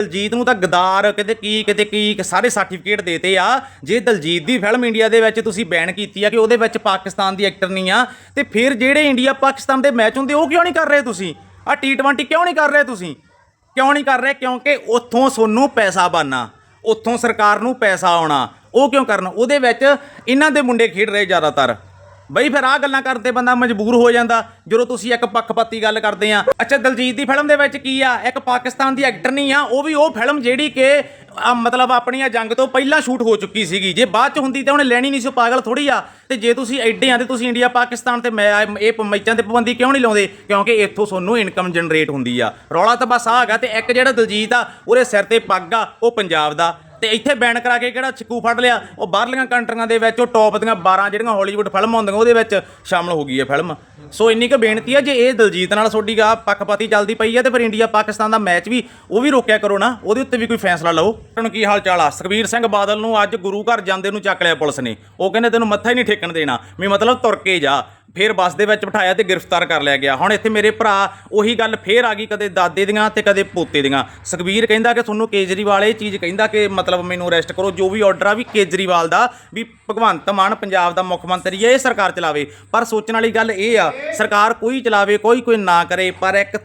ਦਲਜੀਤ ਨੂੰ ਤਾਂ ਗਦਾਰ, ਕਿਤੇ ਕੀ ਕਿਤੇ ਕੀ ਸਾਰੇ ਸਰਟੀਫਿਕੇਟ ਦੇਤੇ ਆ। ਜੇ ਦਲਜੀਤ ਦੀ ਫਿਲਮ ਇੰਡੀਆ ਦੇ ਵਿੱਚ ਤੁਸੀਂ ਬੈਨ ਕੀਤੀ ਆ ਕਿ ਉਹਦੇ ਵਿੱਚ ਪਾਕਿਸਤਾਨ ਦੀ ਐਕਟਰ ਨਹੀਂ ਆ, ਤੇ ਫਿਰ ਜਿਹੜੇ ਇੰਡੀਆ ਪਾਕਿਸਤਾਨ ਦੇ ਮੈਚ ਹੁੰਦੇ, ਉਹ ਕਿਉਂ ਨਹੀਂ ਕਰ ਰਹੇ ਤੁਸੀਂ? ਆ T20 ਕਿਉਂ ਨਹੀਂ ਕਰ ਰਹੇ ਤੁਸੀਂ? ਕਿਉਂ ਨਹੀਂ ਕਰ ਰਹੇ? ਕਿਉਂਕਿ ਉੱਥੋਂ ਸੋਨੂੰ ਪੈਸਾ ਬਣਨਾ, ਉੱਥੋਂ ਸਰਕਾਰ ਨੂੰ ਪੈਸਾ ਆਉਣਾ, ਉਹ ਕਿਉਂ ਕਰਨ? ਉਹਦੇ ਵਿੱਚ ਇਹਨਾਂ ਦੇ ਮੁੰਡੇ ਖੇਡ ਰਹੇ ਜ਼ਿਆਦਾਤਰ। ਬਈ ਫਿਰ ਆ ਗੱਲਾਂ ਕਰਦੇ ਬੰਦਾ ਮਜਬੂਰ ਹੋ ਜਾਂਦਾ, ਜਦੋਂ ਤੁਸੀਂ ਇੱਕ ਪੱਖਪਾਤੀ ਗੱਲ ਕਰਦੇ ਆ। ਅੱਛਾ, ਦਲਜੀਤ ਦੀ ਫਿਲਮ ਦੇ ਵਿੱਚ ਕੀ ਆ? ਇੱਕ ਪਾਕਿਸਤਾਨ ਦੀ ਐਕਟਰ ਨਹੀਂ ਆ, ਉਹ ਵੀ ਉਹ ਫਿਲਮ ਜਿਹੜੀ ਕਿ ਮਤਲਬ ਆਪਣੀਆਂ ਜੰਗ ਤੋਂ ਪਹਿਲਾਂ ਸ਼ੂਟ ਹੋ ਚੁੱਕੀ ਸੀਗੀ। ਜੇ ਬਾਅਦ ਚ ਹੁੰਦੀ ਤਾਂ ਉਹਨੇ ਲੈਣੀ ਨਹੀਂ ਸੀ, ਉਹ ਪਾਗਲ ਥੋੜੀ ਆ। ਤੇ ਜੇ ਤੁਸੀਂ ਐਡੇ ਆ ਤੇ ਤੁਸੀਂ ਇੰਡੀਆ, ਪਾਕਿਸਤਾਨ ਤੇ ਮੈਂ, ਇਹ ਪ- ਮੈਚਾਂ ਤੇ ਪਾਬੰਦੀ ਕਿਉਂ ਨਹੀਂ ਲਾਉਂਦੇ? ਕਿਉਂਕਿ ਇੱਥੋਂ ਤੁਹਾਨੂੰ ਇਨਕਮ ਜਨਰੇਟ ਹੁੰਦੀ ਆ। ਰੌਲਾ ਤਾਂ ਬਸ ਆ ਹੈਗਾ ਤੇ ਇੱਕ ਜਿਹੜਾ ਦਲਜੀਤ ਆ, ਉਹਦੇ ਸਿਰ ਤੇ ਪੱਗ ਆ, ਉਹ ਪੰਜਾਬ ਦਾ। ਤੇ ਇੱਥੇ ਬੈਨ ਕਰਾ ਕੇ ਕਿਹੜਾ ਛਿੱਕੂ ਫੜ ਲਿਆ? ਉਹ ਬਾਹਰਲੀਆਂ ਕੰਟਰੀਆਂ ਦੇ ਵਿੱਚ, ਉਹ ਟੌਪ ਦੀਆਂ 12 ਜਿਹੜੀਆਂ ਹਾਲੀਵੁੱਡ ਫਿਲਮਾਂ ਹੁੰਦੀਆਂ, ਉਹਦੇ ਵਿੱਚ ਸ਼ਾਮਲ ਹੋ ਗਈ ਹੈ ਫਿਲਮ। ਸੋ ਇੰਨੀ ਕੁ ਬੇਨਤੀ ਹੈ, ਜੇ ਇਹ ਦਲਜੀਤ ਨਾਲ ਤੁਹਾਡੀ ਗਾ ਪੱਖਪਾਤੀ ਚੱਲਦੀ ਪਈ ਹੈ ਤੇ ਫਿਰ ਇੰਡੀਆ ਪਾਕਿਸਤਾਨ ਦਾ ਮੈਚ ਵੀ, ਉਹ ਵੀ ਰੋਕਿਆ ਕਰੋ ਨਾ, ਉਹਦੇ ਉੱਤੇ ਵੀ ਕੋਈ ਫੈਸਲਾ ਲਓ। ਤੁਹਾਨੂੰ ਕੀ ਹਾਲ ਚਾਲ ਆ? ਸੁਖਬੀਰ ਸਿੰਘ ਬਾਦਲ ਨੂੰ ਅੱਜ ਗੁਰੂ ਘਰ ਜਾਂਦੇ ਨੂੰ ਚੱਕ ਲਿਆ ਪੁਲਿਸ ਨੇ। ਉਹ ਕਹਿੰਦੇ ਤੈਨੂੰ ਮੱਥਾ ਹੀ ਨਹੀਂ ਠੇਕਣ ਦੇਣਾ। ਵੀ ਮਤਲਬ ਤੁਰ ਕੇ ਜਾ। ਫਿਰ ਬੱਸ ਦੇ ਵਿੱਚ ਬਿਠਾਇਆ ਤੇ ਗ੍ਰਿਫਤਾਰ ਕਰ ਲਿਆ ਗਿਆ। ਹੁਣ ਇੱਥੇ ਮੇਰੇ ਭਰਾ, ਉਹੀ ਗੱਲ ਫੇਰ ਆ ਗਈ ਕਦੇ ਦਾਦੇ ਦੀਆਂ ਤੇ ਕਦੇ ਪੋਤੇ ਦੀਆਂ। ਸੁਖਬੀਰ ਕਹਿੰਦਾ ਕਿ ਤੁਹਾਨੂੰ ਕੇਜਰੀਵਾਲ ਇਹ ਚੀਜ਼ ਕਹਿੰਦਾ ਕਿ ਮਤਲਬ ਮੈਨੂੰ ਅਰੈਸਟ ਕਰੋ, ਜੋ ਵੀ ਆਰਡਰ ਆ ਵੀ ਕੇਜਰੀਵਾਲ ਦਾ, ਵੀ ਭਗਵੰਤ ਮਾਨ ਪੰਜਾਬ ਦਾ ਮੁੱਖ ਮੰਤਰੀ ਹੈ, ਇਹ ਸਰਕਾਰ ਚਲਾਵੇ। ਪਰ ਸੋਚਣ ਵਾਲੀ ਗੱਲ ਇਹ ਆ, ਸਰਕਾਰ ਕੋਈ ਚਲਾਵੇ, ਕੋਈ ਕੋਈ ਨਾ ਕਰੇ, ਪਰ ਇੱਕ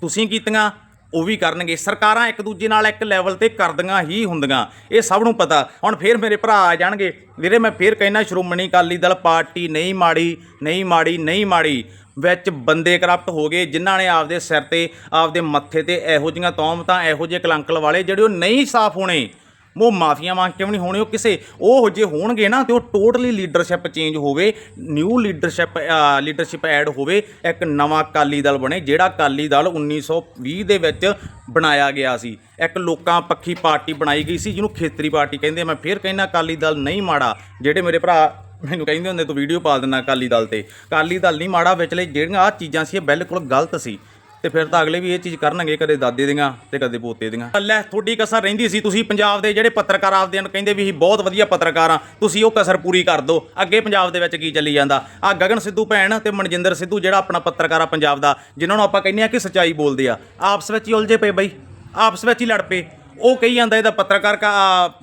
ਤੁਸੀਂ ਕੀਤੀਆਂ ਉਹ ਵੀ ਕਰਨਗੇ। ਸਰਕਾਰਾਂ ਇੱਕ ਦੂਜੇ ਨਾਲ ਇੱਕ ਲੈਵਲ ਤੇ ਕਰਦੀਆਂ ਹੀ ਹੁੰਦੀਆਂ। ਇਹ ਸਭ ਨੂੰ ਪਤਾ। ਹੁਣ ਫੇਰ ਮੇਰੇ ਭਰਾ ਆ ਜਾਣਗੇ। ਵੀਰੇ, ਮੈਂ ਫੇਰ ਕਹਿਣਾ ਸ਼੍ਰੋਮਣੀ ਅਕਾਲੀ ਦਲ ਪਾਰਟੀ ਨਹੀਂ ਮਾੜੀ ਨਹੀਂ ਮਾੜੀ ਨਹੀਂ ਮਾੜੀ। ਵਿੱਚ ਬੰਦੇ ਕਰਪਟ ਹੋ ਗਏ, ਜਿਨ੍ਹਾਂ ਨੇ ਆਪਦੇ ਸਿਰ ਤੇ, ਆਪਦੇ ਮੱਥੇ ਤੇ ਇਹੋ ਜਿਹੀਆਂ ਤੌਮਤਾਂ, ਇਹੋ ਜਿਹੇ ਕਲੰਕਲ ਵਾਲੇ ਜਿਹੜੇ ਉਹ ਨਹੀਂ ਸਾਫ਼ ਹੋਣੇ। ਉਹ ਮਾਫੀਆਂ ਮੰਗ ਕਿਉਂ ਨਹੀਂ ਹੋਣੇ? ਉਹ ਕਿਸੇ ਉਹ ਜੇ ਹੋਣਗੇ ਨਾ, ਤੇ ਉਹ ਟੋਟਲੀ ਲੀਡਰਸ਼ਿਪ ਚੇਂਜ ਹੋਵੇ ਨਿਊ ਲੀਡਰਸ਼ਿਪ ਲੀਡਰਸ਼ਿਪ ਐਡ ਹੋਵੇ, ਇੱਕ ਨਵਾਂ ਅਕਾਲੀ ਦਲ ਬਣੇ, ਜਿਹੜਾ ਅਕਾਲੀ ਦਲ 1920 ਦੇ ਵਿੱਚ ਬਣਾਇਆ ਗਿਆ ਸੀ। ਇੱਕ ਲੋਕਾਂ ਪੱਖੀ ਪਾਰਟੀ ਬਣਾਈ ਗਈ ਸੀ, ਜਿਹਨੂੰ ਖੇਤਰੀ ਪਾਰਟੀ ਕਹਿੰਦੇ ਮੈਂ ਫੇਰ ਕਹਿੰਦਾ, ਅਕਾਲੀ ਦਲ ਨਹੀਂ ਮਾੜਾ। ਜਿਹੜੇ ਮੇਰੇ ਭਰਾ ਮੈਨੂੰ ਕਹਿੰਦੇ ਹੁੰਦੇ, ਤੂੰ ਵੀਡੀਓ ਪਾ ਦਿੰਦਾ ਅਕਾਲੀ ਦਲ ਤੇ। ਅਕਾਲੀ ਦਲ ਨਹੀਂ ਮਾੜਾ, ਵਿਚਲੇ ਜਿਹੜੀਆਂ ਆ ਚੀਜ਼ਾਂ ਸੀ, ਇਹ ਬਿਲਕੁਲ ਗਲਤ ਸੀ। ਤੇ ਫਿਰ ਤਾਂ ਅਗਲੇ ਵੀ ਇਹ ਚੀਜ਼ ਕਰਨਗੇ, ਕਦੇ ਦਾਦੇ ਦੀਆਂ ਤੇ ਕਦੇ ਪੋਤੇ ਦੀਆਂ। ਲੈ, ਤੁਹਾਡੀ ਕਸਰ ਰਹਿੰਦੀ ਸੀ, ਤੁਸੀਂ ਪੰਜਾਬ ਦੇ ਜਿਹੜੇ ਪੱਤਰਕਾਰ ਆਪਦੇ ਨੂੰ ਕਹਿੰਦੇ ਵੀ ਅਸੀਂ ਬਹੁਤ ਵਧੀਆ ਪੱਤਰਕਾਰ ਆ ਤੁਸੀਂ ਉਹ ਕਸਰ ਪੂਰੀ ਕਰ ਦਿਓ। ਅੱਗੇ ਪੰਜਾਬ ਦੇ ਵਿੱਚ ਕੀ ਚੱਲੀ ਜਾਂਦਾ? ਆ ਗਗਨ ਸਿੱਧੂ ਭੈਣ ਤੇ ਮਨਜਿੰਦਰ ਸਿੱਧੂ ਜਿਹੜਾ ਆਪਣਾ ਪੱਤਰਕਾਰ ਆ ਪੰਜਾਬ ਦਾ, ਜਿਨ੍ਹਾਂ ਨੂੰ ਆਪਾਂ ਕਹਿੰਦੇ ਆ ਕਿ ਸੱਚਾਈ ਬੋਲਦੇ ਆ। ਆਪਸ ਵਿੱਚ ਹੀ ਉਲਝੇ ਪਏ ਬਈ, ਆਪਸ ਵਿੱਚ ਹੀ ਲੜ ਪਏ। ਉਹ ਕਹੀ ਜਾਂਦਾ ਇਹਦਾ ਪੱਤਰਕਾਰ ਕਾ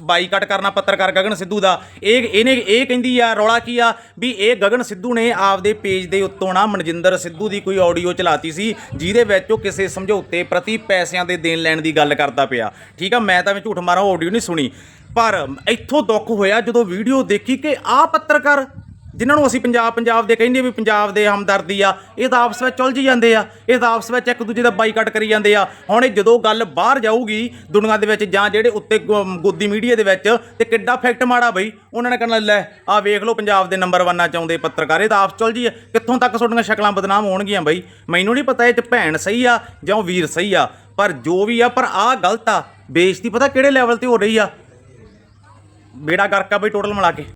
ਬਾਈਕਾਟ ਕਰਨਾ ਪੱਤਰਕਾਰ ਗਗਨ ਸਿੱਧੂ ਦਾ। ਇਹ, ਇਹਨੇ, ਇਹ ਕਹਿੰਦੀ ਆ, ਰੌਲਾ ਕੀ ਆ? ਵੀ ਇਹ ਗਗਨ ਸਿੱਧੂ ਨੇ ਆਪਦੇ ਪੇਜ ਦੇ ਉੱਤੋਂ ਨਾ ਮਨਜਿੰਦਰ ਸਿੱਧੂ ਦੀ ਕੋਈ ਆਡੀਓ ਚਲਾਤੀ ਸੀ, ਜਿਹਦੇ ਵਿੱਚ ਉਹ ਕਿਸੇ ਸਮਝੌਤੇ ਪ੍ਰਤੀ ਪੈਸਿਆਂ ਦੇ ਦੇਣ ਲੈਣ ਦੀ ਗੱਲ ਕਰਦਾ ਪਿਆ। ਠੀਕ ਆ, ਮੈਂ ਤਾਂ ਵੀ ਝੂਠ ਮਾਰਾਂ ਆਡੀਓ ਨਹੀਂ ਸੁਣੀ। ਪਰ ਇੱਥੋਂ ਦੁੱਖ ਹੋਇਆ ਜਦੋਂ ਵੀਡੀਓ ਦੇਖੀ ਕਿ ਆਹ ਪੱਤਰਕਾਰ ਜਿਨ੍ਹਾਂ ਨੂੰ ਅਸੀਂ ਪੰਜਾਬ ਪੰਜਾਬ ਦੇ ਕਹਿੰਦੇ ਵੀ ਪੰਜਾਬ ਦੇ ਹਮਦਰਦੀ ਆ, ਇਹ ਤਾਂ ਆਪਸ ਵਿੱਚ ਉਲਝ ਜਾਂਦੇ ਆ, ਇਹ ਤਾਂ ਆਪਸ ਵਿੱਚ ਇੱਕ ਦੂਜੇ ਦਾ ਬਾਈਕਾਟ ਕਰੀ ਜਾਂਦੇ ਆ। ਹੁਣ ਇਹ ਜਦੋਂ ਗੱਲ ਬਾਹਰ ਜਾਊਗੀ ਦੁਨੀਆ ਦੇ ਵਿੱਚ ਜਾਂ ਜਿਹੜੇ ਉੱਤੇ ਗ- ਗੋਦੀ ਮੀਡੀਆ ਦੇ ਵਿੱਚ ਤੇ ਕਿੱਡਾ ਫੈਕਟ ਮਾੜਾ ਬਈ, ਉਹਨਾਂ ਨੇ ਕਹਿਣਾ, ਲੈ ਆ ਵੇਖ ਲਓ ਪੰਜਾਬ ਦੇ ਨੰਬਰ 1 ਚਾਹੁੰਦੇ ਪੱਤਰਕਾਰ, ਇਹ ਤਾਂ ਆਪਸ ਚ ਉਲਝੀ ਆ। ਕਿੱਥੋਂ ਤੱਕ ਤੁਹਾਡੀਆਂ ਸ਼ਕਲਾਂ ਬਦਨਾਮ ਹੋਣਗੀਆਂ ਬਈ? ਮੈਨੂੰ ਨਹੀਂ ਪਤਾ ਇਹ ਚ ਭੈਣ ਸਹੀ ਆ ਜਾਂ ਉਹ ਵੀਰ ਸਹੀ ਆ, ਪਰ ਜੋ ਵੀ ਆ, ਪਰ ਆ ਗਲਤ ਆ, ਬੇਇੱਜ਼ਤੀ ਪਤਾ ਕਿਹੜੇ ਲੈਵਲ ਤੇ ਹੋ ਰਹੀ ਆ? ਬੇੜਾ ਗਰਕਾ ਬਈ ਟੋਟਲ ਮਿਲਾ ਕੇ।